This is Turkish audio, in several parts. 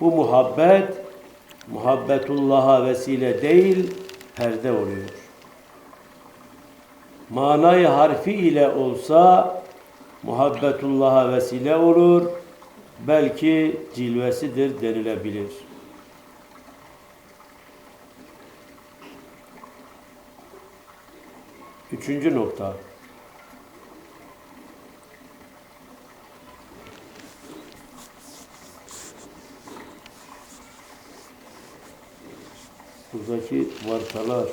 Bu muhabbet muhabbetullah'a vesile değil, perde oluyor. Manayı harfi ile olsa muhabbetullah'a vesile olur, belki cilvesidir denilebilir. Üçüncü nokta. Buradaki vartalar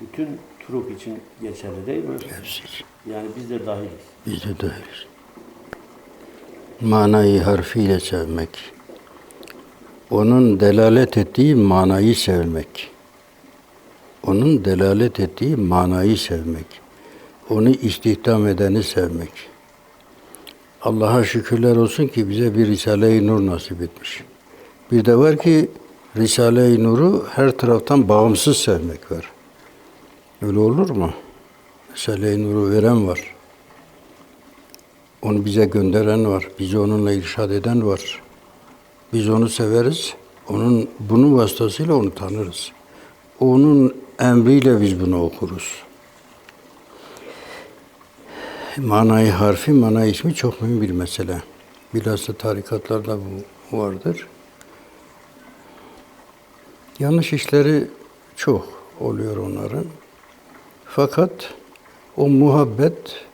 bütün turuk için geçerli değil mi? Hepsi için. Yani biz de dahiliz. Biz de dahiliz. Manayı harfiyle sevmek. Onun delalet ettiği manayı sevmek. Onun delalet ettiği manayı sevmek. Onu istihdam edeni sevmek. Allah'a şükürler olsun ki bize bir Risale-i Nur nasip etmiş. Bir de var ki Risale-i Nur'u her taraftan bağımsız sevmek var. Öyle olur mu? Risale-i Nur'u veren var. Onu bize gönderen var. Bizi onunla irşad eden var. Biz onu severiz. Onun bunun vasıtasıyla onu tanırız. Onun emriyle biz bunu okuruz. Manayı harfi, mana ismi çok mühim bir mesele. Bilhassa tarikatlarda bu vardır. Yanlış işleri çok oluyor onların. Fakat o muhabbet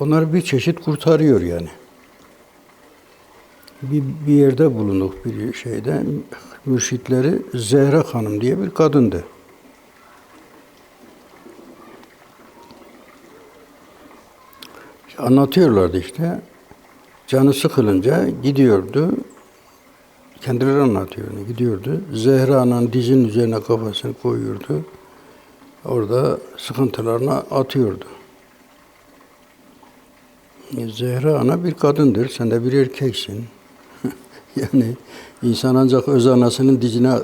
onları bir çeşit kurtarıyor yani. Bir, bir yerde bulunduk bir şeyde. Mürşitleri Zehra Hanım diye bir kadındı. Anlatıyorlardı işte. Canı sıkılınca gidiyordu. Kendileri anlatıyor. Gidiyordu. Zehra'nın dizinin üzerine kafasını koyuyordu. Orada sıkıntılarını atıyordu. Zehra ana bir kadındır, sen de bir erkeksin. yani insan ancak öz anasının dizine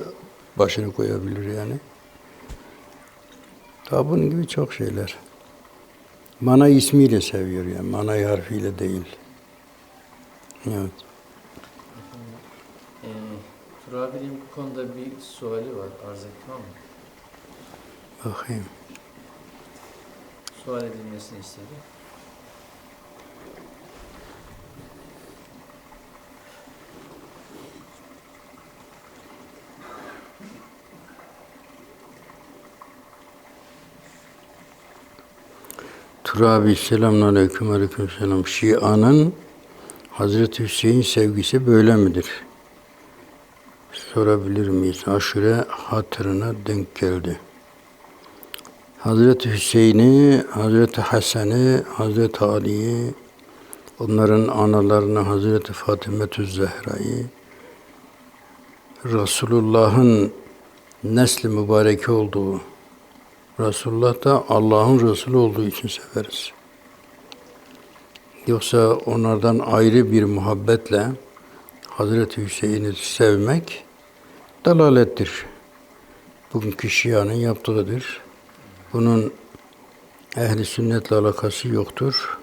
başını koyabilir yani. Tabi bunun gibi çok şeyler. Mana ismiyle seviyor yani, manayı harfiyle değil. Evet. Turabi'nin bu konuda bir suali var. Arz etmem mi? Bakayım. Sual edilmesini istedi. Turabi selamun aleyküm aleyküm selam. Şia'nın Hazreti Hüseyin sevgisi böyle midir? Sorabilir miyiz? Aşure hatırına denk geldi. Hazreti Hüseyin'i, Hazreti Hasan'ı, Hazreti Ali'yi, onların analarını Hazreti Fatimetü Zehra'yı, Resulullah'ın nesli mübarek olduğu, Resulullah da Allah'ın Resulü olduğu için severiz. Yoksa onlardan ayrı bir muhabbetle Hazreti Hüseyin'i sevmek dalalettir. Bugünkü Şia'nın yaptığıdır. Bunun ehli sünnetle alakası yoktur.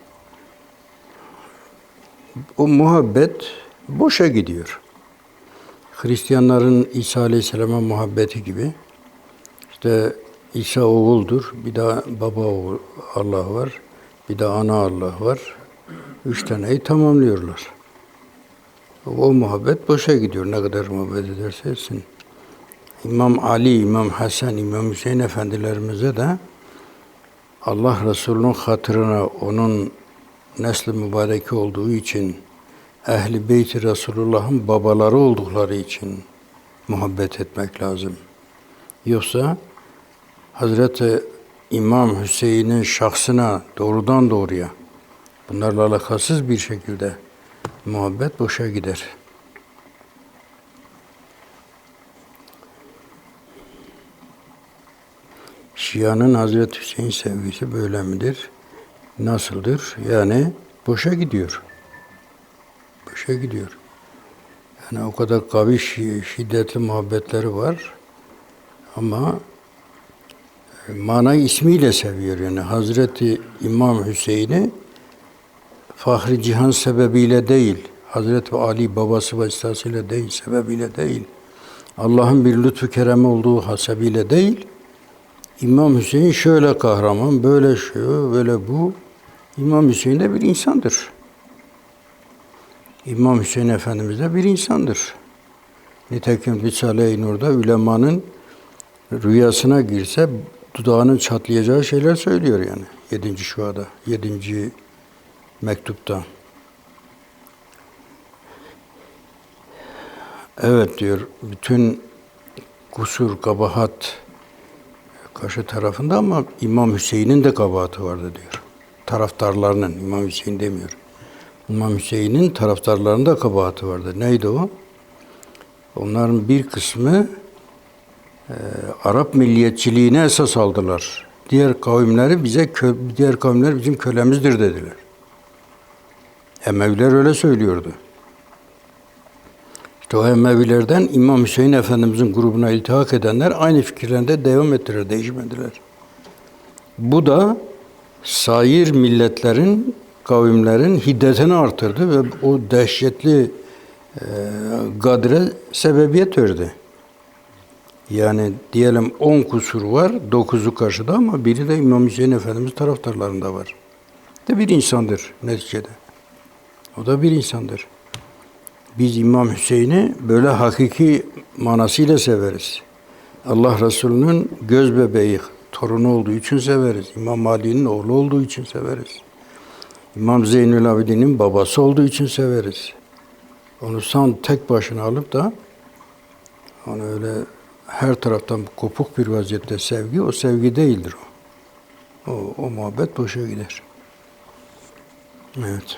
O muhabbet boşa gidiyor. Hristiyanların İsa Aleyhisselam'a muhabbeti gibi. İşte İsa oğuldur, bir de baba Allah var, bir de ana Allah var. Üç taneyi tamamlıyorlar. O muhabbet boşa gidiyor ne kadar muhabbet ederse etsin. İmam Ali, İmam Hasan, İmam Hüseyin efendilerimize de Allah Resulü'nün hatırına onun nesli mübarek olduğu için Ehli Beyt-i Resulullah'ın babaları oldukları için muhabbet etmek lazım. Yoksa Hazreti İmam Hüseyin'in şahsına doğrudan doğruya bunlarla alakasız bir şekilde muhabbet boşa gider. Şia'nın Hazreti Hüseyin sevgisi böyle midir? Nasıldır? Yani boşa gidiyor. Boşa gidiyor. Yani o kadar kavi şi- şiddetli muhabbetleri var. Ama manayı ismiyle seviyor yani. Hazreti İmam Hüseyin'i Fahri Cihan sebebiyle değil, Hazreti Ali babası vasıtasıyla değil, sebebiyle değil. Allah'ın bir lütfu keremi olduğu hasebiyle değil. İmam Hüseyin şöyle kahraman, böyle şu, böyle bu. İmam Hüseyin de bir insandır. İmam Hüseyin Efendimiz de bir insandır. Nitekim Risale-i Nur'da ülemanın rüyasına girse dudağının çatlayacağı şeyler söylüyor yani. Yedinci şuada, yedinci mektupta. Evet diyor, bütün kusur, kabahat karşı tarafında ama İmam Hüseyin'in de kabahati vardı diyor. Taraftarlarının, İmam Hüseyin demiyor. İmam Hüseyin'in taraftarlarının da kabahati vardı. Neydi o? Onların bir kısmı e, Arap milliyetçiliğine esas aldılar. Diğer kavimleri bize diğer kavimler bizim kölemizdir dediler. Emeviler öyle söylüyordu. İşte o Emevilerden İmam Hüseyin Efendimizin grubuna iltihak edenler aynı fikirlerinde devam ettiler, değişmediler. Bu da sair milletlerin, kavimlerin hiddetini artırdı ve o dehşetli e, gadre sebebiyet verdi. Yani diyelim 10 kusur var, 9'u karşıda ama biri de İmam Hüseyin Efendimiz taraftarlarında var. De bir insandır neticede. O da bir insandır. Biz İmam Hüseyin'i böyle hakiki manasıyla severiz. Allah Resulü'nün göz bebeği, torunu olduğu için severiz. İmam Ali'nin oğlu olduğu için severiz. İmam Zeynül Abidin'in babası olduğu için severiz. Onu san tek başına alıp da onu öyle her taraftan kopuk bir vaziyette sevgi, o sevgi değildir o. O, o muhabbet boşa gider. Evet.